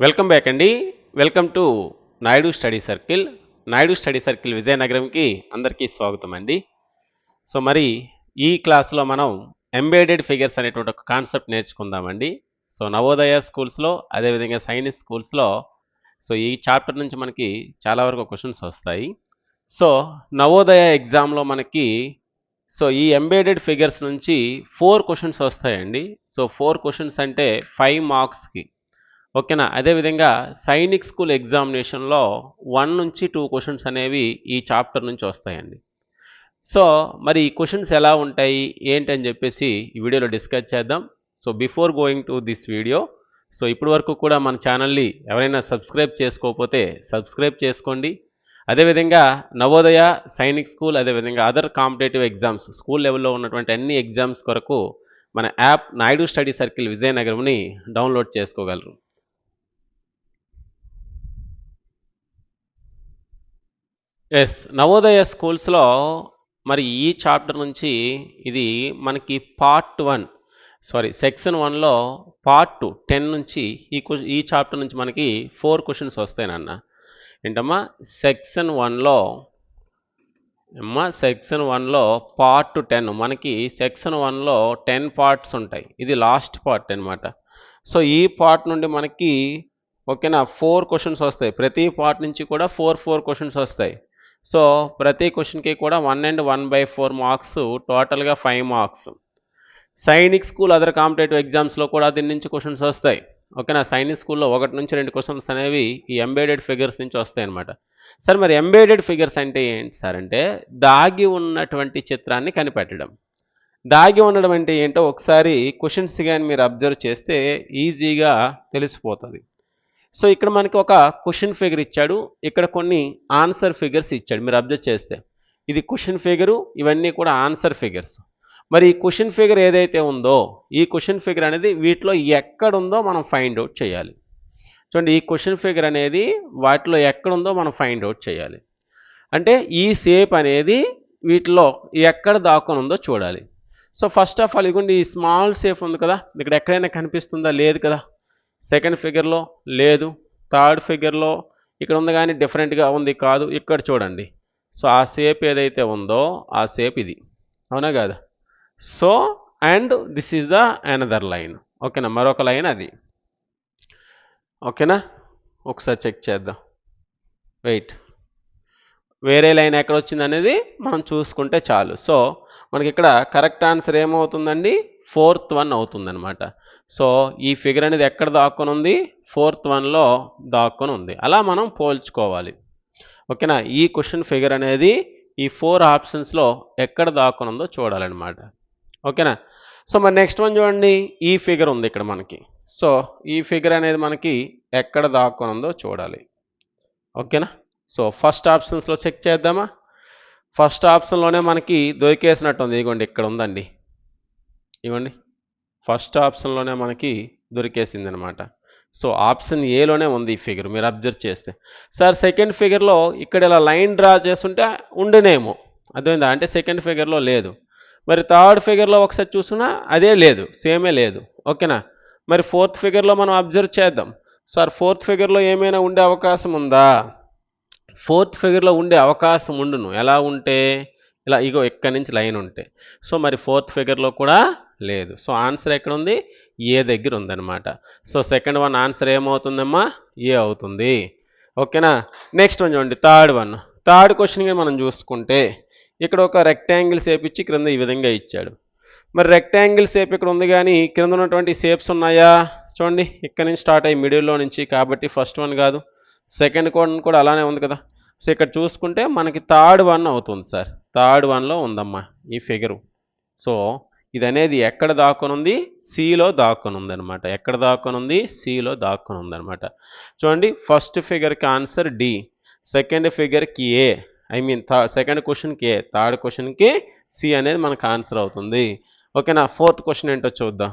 Welcome back అండి. Welcome to Naidu study circle. Naidu study circle విజయనగరంకి అందరికీ స్వాగతం అండి. సో మరి ఈ క్లాస్లో మనం ఎంబెడెడ్ ఫిగర్స్ అనేటువంటి ఒక కాన్సెప్ట్ నేర్చుకుందామండి. సో నవోదయ స్కూల్స్లో అదేవిధంగా సైనిక్ స్కూల్స్లో సో ఈ చాప్టర్ నుంచి మనకి చాలా వరకు క్వశ్చన్స్ వస్తాయి. సో నవోదయ ఎగ్జామ్లో మనకి సో ఈ ఎంబెడెడ్ ఫిగర్స్ నుంచి ఫోర్ క్వశ్చన్స్ వస్తాయండి. సో ఫోర్ క్వశ్చన్స్ అంటే ఫైవ్ మార్క్స్కి ఓకేనా? అదేవిధంగా సైనిక్ స్కూల్ ఎగ్జామినేషన్లో వన్ నుంచి టూ క్వశ్చన్స్ అనేవి ఈ చాప్టర్ నుంచి వస్తాయండి. సో మరి ఈ క్వశ్చన్స్ ఎలా ఉంటాయి? ఏంటి అని చెప్పేసి ఈ వీడియోలో డిస్కస్ చేద్దాం. So before going to this video so ఇప్పటి వరకు కూడా మన ఛానల్ని ఎవరైనా సబ్స్క్రైబ్ చేసుకోకపోతే సబ్స్క్రైబ్ చేసుకోండి. అదేవిధంగా నవోదయ సైనిక్ స్కూల్ అదేవిధంగా అదర్ కాంపిటేటివ్ ఎగ్జామ్స్ స్కూల్ లెవెల్లో ఉన్నటువంటి అన్ని ఎగ్జామ్స్ కొరకు మన యాప్ నాయుడు స్టడీ సర్కిల్ విజయనగరంని డౌన్లోడ్ చేసుకోగలరు. ఎస్ నవోదయ స్కూల్స్లో మరి ఈ చాప్టర్ నుంచి ఇది మనకి పార్ట్ వన్ సారీ సెక్షన్ వన్లో పార్ట్ టూ టెన్ నుంచి ఈ ఈ చాప్టర్ నుంచి మనకి ఫోర్ క్వశ్చన్స్ వస్తాయి నాన్న. ఏంటమ్మా? సెక్షన్ వన్లో అమ్మా సెక్షన్ వన్లో పార్ట్ టెన్ మనకి సెక్షన్ వన్లో టెన్ పార్ట్స్ ఉంటాయి. ఇది లాస్ట్ పార్ట్ అనమాట సో ఈ పార్ట్ నుండి మనకి ఓకేనా? ఫోర్ క్వశ్చన్స్ వస్తాయి. ప్రతి పార్ట్ నుంచి కూడా ఫోర్ ఫోర్ క్వశ్చన్స్ వస్తాయి. సో ప్రతి క్వశ్చన్కి కూడా one and one by four marks టోటల్గా five marks. Sainik school other competitive ఎగ్జామ్స్లో కూడా దీని నుంచి క్వశ్చన్స్ వస్తాయి. ఓకేనా? సైనిక్ స్కూల్లో ఒకటి నుంచి రెండు క్వశ్చన్స్ అనేవి ఈ ఎంబేడెడ్ ఫిగర్స్ నుంచి వస్తాయి సార్ మరి ఎంబేడెడ్ ఫిగర్స్ అంటే ఏంటి సార్ అంటే దాగి ఉన్నటువంటి చిత్రాన్ని కనిపెట్టడం. దాగి ఉండడం అంటే ఏంటో ఒకసారి క్వశ్చన్స్ కానీ మీరు అబ్జర్వ్ చేస్తే ఈజీగా తెలిసిపోతుంది. సో ఇక్కడ మనకి ఒక క్వశ్చన్ ఫిగర్ ఇచ్చాడు. ఇక్కడ కొన్ని ఆన్సర్ ఫిగర్స్ ఇచ్చాడు. మీరు అబ్జర్వ్ చేస్తే ఇది క్వశ్చన్ ఫిగరు ఇవన్నీ కూడా ఆన్సర్ ఫిగర్స్. మరి ఈ క్వశ్చన్ ఫిగర్ ఏదైతే ఉందో ఈ క్వశ్చన్ ఫిగర్ అనేది వీటిలో ఎక్కడుందో మనం ఫైండ్ అవుట్ చేయాలి. చూడండి ఈ క్వశ్చన్ ఫిగర్ అనేది వాటిలో ఎక్కడుందో మనం ఫైండ్ అవుట్ చేయాలి. అంటే ఈ షేప్ అనేది వీటిలో ఎక్కడ దాక్కుని ఉందో చూడాలి. సో ఫస్ట్ ఆఫ్ ఆల్ ఇదిగోండి ఈ స్మాల్ షేప్ ఉంది కదా ఇక్కడ ఎక్కడైనా కనిపిస్తుందా? లేదు కదా? సెకండ్ ఫిగర్లో లేదు థర్డ్ ఫిగర్లో ఇక్కడ ఉంది కానీ డిఫరెంట్గా ఉంది కాదు ఇక్కడ చూడండి. సో ఆ షేప్ ఏదైతే ఉందో ఆ షేప్ ఇది. అవునా కాదా? So and this is the another line. ఓకేనా? మరొక లైన్ అది. ఓకేనా? ఒకసారి చెక్ చేద్దాం. వెయిట్. వేరే లైన్ ఎక్కడ వచ్చింది అనేది మనం చూసుకుంటే చాలు. సో మనకి ఇక్కడ కరెక్ట్ ఆన్సర్ ఏమవుతుందండి? ఫోర్త్ వన్ అవుతుందన్నమాట. సో ఈ ఫిగర్ అనేది ఎక్కడ దాక్కుని ఉంది ఫోర్త్ వన్లో దాక్కుని ఉంది అలా మనం పోల్చుకోవాలి. ఓకేనా? ఈ క్వశ్చన్ ఫిగర్ అనేది ఈ ఫోర్ ఆప్షన్స్లో ఎక్కడ దాక్కుని ఉందో చూడాలన్నమాట. ఓకేనా? సో మరి నెక్స్ట్ వన్ చూడండి. ఈ ఫిగర్ ఉంది ఇక్కడ మనకి. సో ఈ ఫిగర్ అనేది మనకి ఎక్కడ దాక్కుని ఉందో చూడాలి. ఓకేనా? సో ఫస్ట్ ఆప్షన్స్లో చెక్ చేద్దామా? ఫస్ట్ ఆప్షన్లోనే మనకి దొరికేసినట్టు ఉంది ఇదిగోండి ఇక్కడ ఉందండి. ఇవ్వండి ఫస్ట్ ఆప్షన్లోనే మనకి దొరికేసింది అనమాట సో ఆప్షన్ ఏలోనే ఉంది ఈ ఫిగర్ మీరు అబ్జర్వ్ చేస్తే. సార్ సెకండ్ ఫిగర్లో ఇక్కడ ఇలా లైన్ డ్రా చేస్తుంటే ఉండనేమో. అర్థమైందా? అంటే సెకండ్ ఫిగర్లో లేదు. మరి థర్డ్ ఫిగర్లో ఒకసారి చూసినా అదే లేదు సేమే లేదు. ఓకేనా? మరి ఫోర్త్ ఫిగర్లో మనం అబ్జర్వ్ చేద్దాం. సార్ ఫోర్త్ ఫిగర్లో ఏమైనా ఉండే అవకాశం ఉందా? ఫోర్త్ ఫిగర్లో ఉండే అవకాశం ఉండును. ఎలా ఉంటే? ఇలా ఇగో ఎక్కడి నుంచి లైన్ ఉంటే. సో మరి ఫోర్త్ ఫిగర్లో కూడా లేదు. సో ఆన్సర్ ఎక్కడ ఉంది ఏ దగ్గర ఉందన్నమాట సో సెకండ్ వన్ ఆన్సర్ ఏమవుతుందమ్మా? ఏ అవుతుంది? ఓకేనా? నెక్స్ట్ వన్ చూడండి. Third one. థర్డ్ క్వశ్చన్గా మనం చూసుకుంటే ఇక్కడ ఒక రెక్టాంగిల్ షేప్ ఇచ్చి క్రింద ఈ విధంగా ఇచ్చాడు. మరి రెక్టాంగిల్ షేప్ ఇక్కడ ఉంది కానీ క్రింద ఉన్నటువంటి షేప్స్ ఉన్నాయా? చూడండి. ఇక్కడ నుంచి స్టార్ట్ అయ్యి మిడిల్లో నుంచి కాబట్టి ఫస్ట్ వన్ కాదు. సెకండ్ వన్ కూడా అలానే ఉంది కదా. సో ఇక్కడ చూసుకుంటే మనకి థర్డ్ వన్ అవుతుంది సార్. థర్డ్ వన్లో ఉందమ్మా ఈ ఫిగరు. సో ఇది అనేది ఎక్కడ దాక్కునుంది? సిలో దాక్కునుంది అనమాట ఎక్కడ దాక్కునుంది? సిలో దాక్కునుంది అనమాట చూడండి ఫస్ట్ ఫిగర్కి answer D second ఫిగర్కి A I mean the second క్వశ్చన్కి ఏ థర్డ్ క్వశ్చన్కి సి అనేది మనకు ఆన్సర్ అవుతుంది. ఓకేనా ఫోర్త్ క్వశ్చన్ ఏంటో చూద్దాం.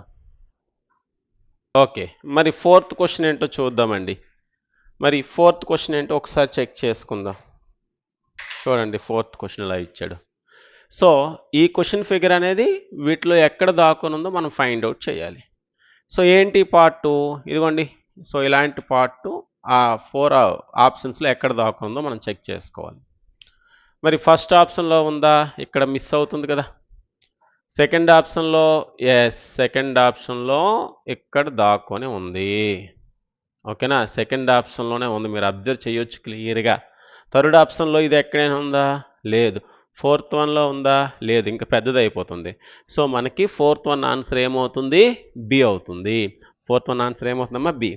ఓకే మరి ఫోర్త్ క్వశ్చన్ ఏంటో చూద్దామండి. మరి ఫోర్త్ క్వశ్చన్ ఏంటో ఒకసారి చెక్ చేసుకుందాం. చూడండి ఫోర్త్ క్వశ్చన్ ఇలా ఇచ్చాడు. సో ఈ క్వశ్చన్ ఫిగర్ అనేది వీటిలో ఎక్కడ దాక్కునుందో మనం ఫైండ్ అవుట్ చేయాలి. సో ఏంటి పార్ట్ టూ? ఇదిగోండి. సో ఇలాంటి పార్ట్ ఆ ఫోర్ ఆప్షన్స్లో ఎక్కడ దాక్కునుందో మనం చెక్ చేసుకోవాలి. మరి ఫస్ట్ ఆప్షన్లో ఉందా? ఇక్కడ మిస్ అవుతుంది కదా. సెకండ్ ఆప్షన్లో ఎస్ సెకండ్ ఆప్షన్లో ఇక్కడ దాక్కొని ఉంది. ఓకేనా? సెకండ్ ఆప్షన్లోనే ఉంది. మీరు అబ్జర్వ్ చేయొచ్చు క్లియర్గా. థర్డ్ ఆప్షన్లో ఇది ఎక్కడైనా ఉందా? లేదు. ఫోర్త్ వన్లో ఉందా? లేదు ఇంకా పెద్దది అయిపోతుంది సో మనకి ఫోర్త్ వన్ ఆన్సర్ ఏమవుతుంది? బి అవుతుంది. ఫోర్త్ వన్ ఆన్సర్ ఏమవుతుందమ్మా? బి.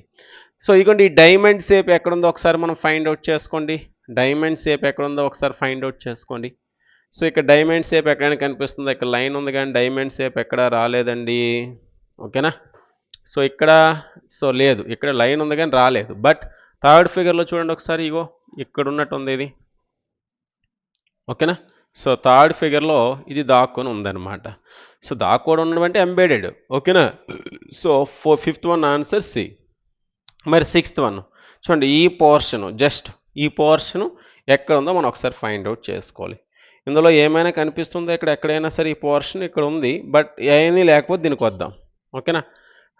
సో ఇదిగోండి ఈ డైమండ్ షేప్ ఎక్కడుందో ఒకసారి మనం ఫైండ్ అవుట్ చేసుకోండి. డైమండ్ షేప్ ఎక్కడుందో ఒకసారి ఫైండ్ అవుట్ చేసుకోండి. సో ఇక్కడ డైమండ్ షేప్ ఎక్కడైనా కనిపిస్తుంది? ఇక్కడ లైన్ ఉంది కానీ డైమండ్ షేప్ ఎక్కడ రాలేదండి. ఓకేనా? సో ఇక్కడ సో లేదు. ఇక్కడ లైన్ ఉంది కానీ రాలేదు. బట్ థర్డ్ ఫిగర్లో చూడండి ఒకసారి ఇగో. ఇక్కడ ఉన్నట్టు ఉంది ఇది. ఓకేనా? సో థర్డ్ ఫిగర్లో ఇది దాక్కొని ఉందన్నమాట. సో దాక్కోవడం ఉండడం అంటే ఎంబెడెడ్ ఓకేనా so four fifth one answer C మరి సిక్స్త్ వన్ చూడండి ఈ పోర్షను జస్ట్ ఈ పోర్షను ఎక్కడ ఉందో మనం ఒకసారి ఫైండ్ అవుట్ చేసుకోవాలి. ఇందులో ఏమైనా కనిపిస్తుందో ఇక్కడ ఎక్కడైనా సరే ఈ పోర్షన్ ఇక్కడ ఉంది బట్ ఏమీ లేకపోతే దీనికి వద్దాం. ఓకేనా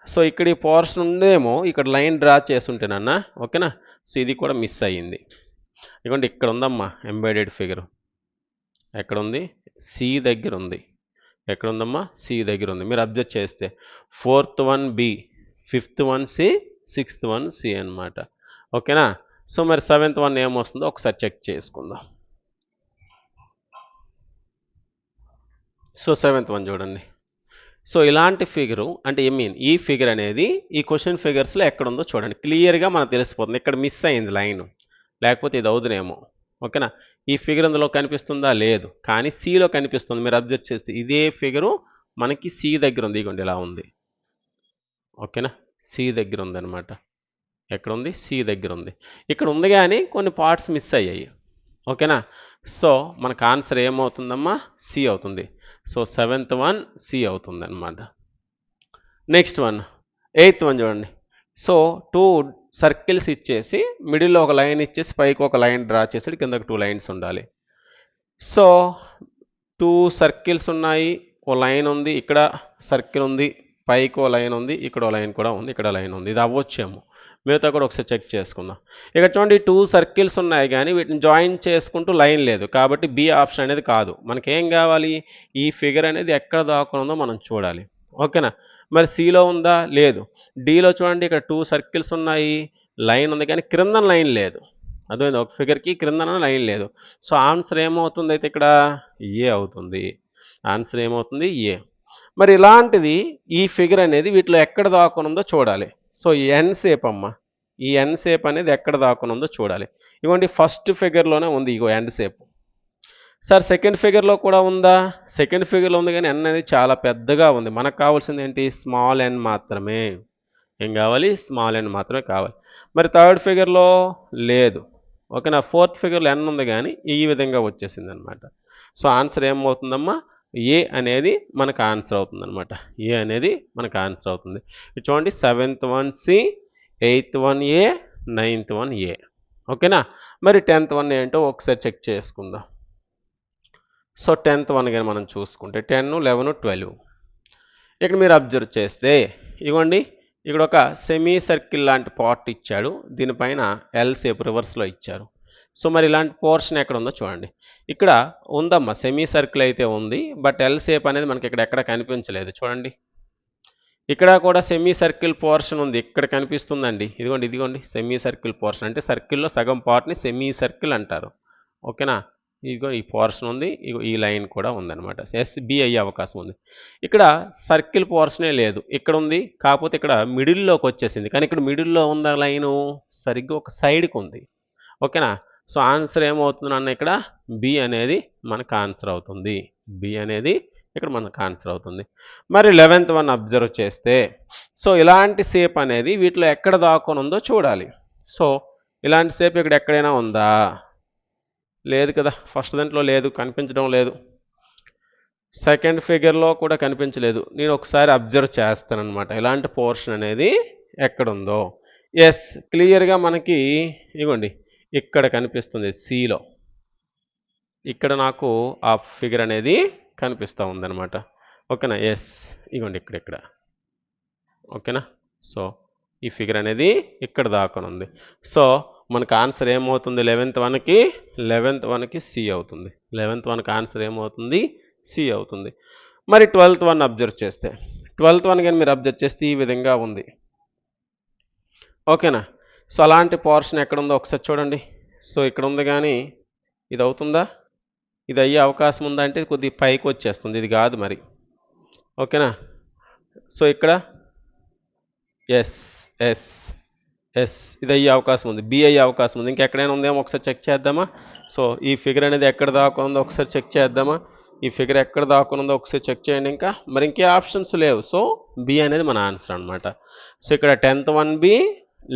సో ఇక్కడ ఈ పోర్షన్ ఉందేమో ఇక్కడ లైన్ డ్రా చేస్తుంటేనన్నా ఓకేనా సో ఇది కూడా మిస్ అయ్యింది. ఇదిగోండి ఇక్కడ ఉందమ్మా ఎంబైడెడ్ ఫిగర్ ఎక్కడ ఉంది సి దగ్గర ఉంది ఎక్కడ ఉందమ్మా సి దగ్గర ఉంది మీరు అబ్జర్వ్ చేస్తే fourth one B fifth one C sixth one C అన్నమాట. ఓకేనా? సో మరి సెవెంత్ వన్ ఏమొస్తుందో ఒకసారి చెక్ చేసుకుందాం. సో సెవెంత్ వన్ చూడండి. సో ఇలాంటి ఫిగరు అంటే ఐ మీన్ ఈ ఫిగర్ అనేది ఈ క్వశ్చన్ ఫిగర్స్లో ఎక్కడుందో చూడండి. క్లియర్గా మనకు తెలిసిపోతుంది. ఇక్కడ మిస్ అయింది లైన్. లేకపోతే ఇది అవుదునేమో. ఓకేనా? ఈ ఫిగర్ అందులో కనిపిస్తుందా? లేదు. కానీ సిలో కనిపిస్తుంది. మీరు అబ్జర్వ్ చేస్తే ఇదే ఫిగరు మనకి సి దగ్గర ఉంది. ఇగోండి ఇలా ఉంది. ఓకేనా? సి దగ్గర ఉందన్నమాట. ఎక్కడ ఉంది? సి దగ్గర ఉంది. ఇక్కడ ఉంది కానీ కొన్ని పార్ట్స్ మిస్ అయ్యాయి. ఓకేనా? సో మనకు ఆన్సర్ ఏమవుతుందమ్మా? సి అవుతుంది. సో సెవెంత్ వన్ సి అవుతుంది అనమాట నెక్స్ట్ వన్. ఎయిత్ వన్ చూడండి. సో టూ సర్కిల్స్ ఇచ్చేసి మిడిల్లో ఒక లైన్ ఇచ్చేసి పైకి ఒక లైన్ డ్రా చేసేది కిందకు టూ లైన్స్ ఉండాలి. సో టూ సర్కిల్స్ ఉన్నాయి. ఓ లైన్ ఉంది ఇక్కడ సర్కిల్ ఉంది పైకి ఓ లైన్ ఉంది ఇక్కడ ఓ లైన్ కూడా ఉంది ఇక్కడ లైన్ ఉంది. ఇది అవ్వచ్చేమో. మిగతా కూడా ఒకసారి చెక్ చేసుకుందాం. ఇక్కడ చూడండి టూ సర్కిల్స్ ఉన్నాయి కానీ వీటిని జాయిన్ చేసుకుంటూ లైన్ లేదు. కాబట్టి బి ఆప్షన్ అనేది కాదు. మనకేం కావాలి? ఈ ఫిగర్ అనేది ఎక్కడ దాకా ఉందో మనం చూడాలి. ఓకేనా? మరి సిలో ఉందా? లేదు. డిలో చూడండి ఇక్కడ టూ సర్కిల్స్ ఉన్నాయి లైన్ ఉంది కానీ క్రిందన లైన్ లేదు. అదే ఒక ఫిగర్కి క్రిందన లైన్ లేదు. సో ఆన్సర్ ఏమవుతుంది అయితే ఇక్కడ? ఏ అవుతుంది. ఆన్సర్ ఏమవుతుంది? ఏ మరి ఇలాంటిది ఈ ఫిగర్ అనేది వీటిలో ఎక్కడ దాక్కునుందో చూడాలి. సో ఈ ఎన్ సేప్ అమ్మ. ఈ ఎన్ సేప్ అనేది ఎక్కడ దాక్కునుందో చూడాలి. ఇవ్వండి ఫస్ట్ ఫిగర్లోనే ఉంది ఇగో ఎండ్ సేపు సార్ సెకండ్ ఫిగర్లో కూడా ఉందా? సెకండ్ ఫిగర్లో ఉంది కానీ ఎన్ అనేది చాలా పెద్దగా ఉంది. మనకు కావాల్సింది ఏంటి? స్మాల్ ఎన్ మాత్రమే. ఏం కావాలి? స్మాల్ ఎన్ మాత్రమే కావాలి. మరి థర్డ్ ఫిగర్లో లేదు. ఓకేనా? ఫోర్త్ ఫిగర్లో ఎన్ ఉంది కానీ ఈ విధంగా వచ్చేసింది అనమాట సో ఆన్సర్ ఏమవుతుందమ్మా? ఏ అనేది మనకు ఆన్సర్ అవుతుంది అనమాట ఏ అనేది మనకు ఆన్సర్ అవుతుంది. చూడండి seventh one C eighth one A ninth one A ఓకేనా? మరి టెన్త్ వన్ ఏంటో ఒకసారి చెక్ చేసుకుందాం. సో టెన్త్ వన్ కానీ మనం చూసుకుంటే టెన్ లెవెన్ ట్వెల్వ్. ఇక్కడ మీరు అబ్జర్వ్ చేస్తే ఇవ్వండి ఇక్కడ ఒక సెమీ సర్కిల్ లాంటి పార్ట్ ఇచ్చాడు. దీనిపైన ఎల్ సేప్ రివర్స్లో ఇచ్చారు. సో మరి ఇలాంటి పోర్షన్ ఎక్కడ ఉందో చూడండి. ఇక్కడ ఉందమ్మా సెమీ సర్కిల్ అయితే ఉంది బట్ ఎల్ సేప్ అనేది మనకి ఇక్కడ ఎక్కడ కనిపించలేదు. చూడండి. ఇక్కడ కూడా సెమీ సర్కిల్ పోర్షన్ ఉంది. ఇక్కడ కనిపిస్తుందండి. ఇదిగోండి ఇదిగోండి సెమీ సర్కిల్ పోర్షన్ అంటే సర్కిల్లో సగం పార్ట్ని సెమీ సర్కిల్ అంటారు. ఓకేనా? ఇదిగో ఈ పోర్షన్ ఉంది ఇగో ఈ లైన్ కూడా ఉందన్నమాట. ఎస్బి అయ్యే అవకాశం ఉంది. ఇక్కడ సర్కిల్ పోర్షనే లేదు. ఇక్కడ ఉంది కాకపోతే ఇక్కడ మిడిల్లోకి వచ్చేసింది. కానీ ఇక్కడ మిడిల్లో ఉన్న లైను? సరిగ్గా ఒక సైడ్కి ఉంది. ఓకేనా? సో ఆన్సర్ ఏమవుతుంది అన్న ఇక్కడ? బి అనేది మనకు ఆన్సర్ అవుతుంది. బి అనేది ఇక్కడ మనకు ఆన్సర్ అవుతుంది. మరి లెవెన్త్ వన్ అబ్జర్వ్ చేస్తే సో ఇలాంటి సేప్ అనేది వీటిలో ఎక్కడ దాక్కొని ఉందో చూడాలి. సో ఇలాంటి సేపు ఇక్కడ ఎక్కడైనా ఉందా? లేదు కదా. ఫస్ట్ దాంట్లో లేదు కనిపించడం లేదు. సెకండ్ ఫిగర్లో కూడా కనిపించలేదు. నేను ఒకసారి అబ్జర్వ్ చేస్తానన్నమాట. ఇలాంటి పోర్షన్ అనేది ఎక్కడుందో. ఎస్ క్లియర్గా మనకి ఇవ్వండి ఇక్కడ కనిపిస్తుంది సిలో ఇక్కడ నాకు ఆ ఫిగర్ అనేది కనిపిస్తూ ఉందన్నమాట. ఓకేనా? ఎస్ ఇగోండి ఇక్కడ ఇక్కడ. ఓకేనా? సో ఈ ఫిగర్ అనేది ఇక్కడ దాకా ఉంది. సో మనకు ఆన్సర్ ఏమవుతుంది? లెవెన్త్ వన్కి లెవెన్త్ వన్కి సి అవుతుంది. లెవెన్త్ వన్కి ఆన్సర్ ఏమవుతుంది? సి అవుతుంది. మరి ట్వెల్త్ వన్ అబ్జర్వ్ చేస్తే ట్వెల్త్ వన్ కానీ మీరు అబ్జర్వ్ చేస్తే ఈ విధంగా ఉంది. ఓకేనా? సో అలాంటి పోర్షన్ ఎక్కడ ఉందో ఒకసారి చూడండి. సో ఇక్కడ ఉంది కానీ ఇది అవుతుందా? ఇది అయ్యే అవకాశం ఉందా అంటే కొద్దిగా పైకి వచ్చేస్తుంది. ఇది కాదు మరి. ఓకేనా? సో ఇక్కడ? ఎస్ ఎస్ ఎస్ ఇది అయ్యే అవకాశం ఉంది. బి అయ్యే అవకాశం ఉంది. ఇంకెక్కడైనా ఉందేమో ఒకసారి చెక్ చేద్దామా? సో ఈ ఫిగర్ అనేది ఎక్కడ దాకా ఒకసారి చెక్ చేద్దామా? ఈ ఫిగర్ ఎక్కడ దాకా ఒకసారి చెక్ చేయండి ఇంకా. మరి ఇంకే ఆప్షన్స్ లేవు. సో బి అనేది మన ఆన్సర్ అనమాట సో ఇక్కడ tenth one B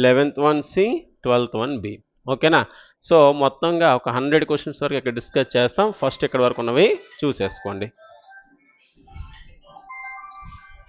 eleventh one C twelfth one B. ఓకేనా? సో మొత్తంగా ఒక హండ్రెడ్ క్వశ్చన్స్ వరకు ఇక్కడ డిస్కస్ చేస్తాం. ఫస్ట్ ఇక్కడ వరకు ఉన్నవి చూసేసుకోండి.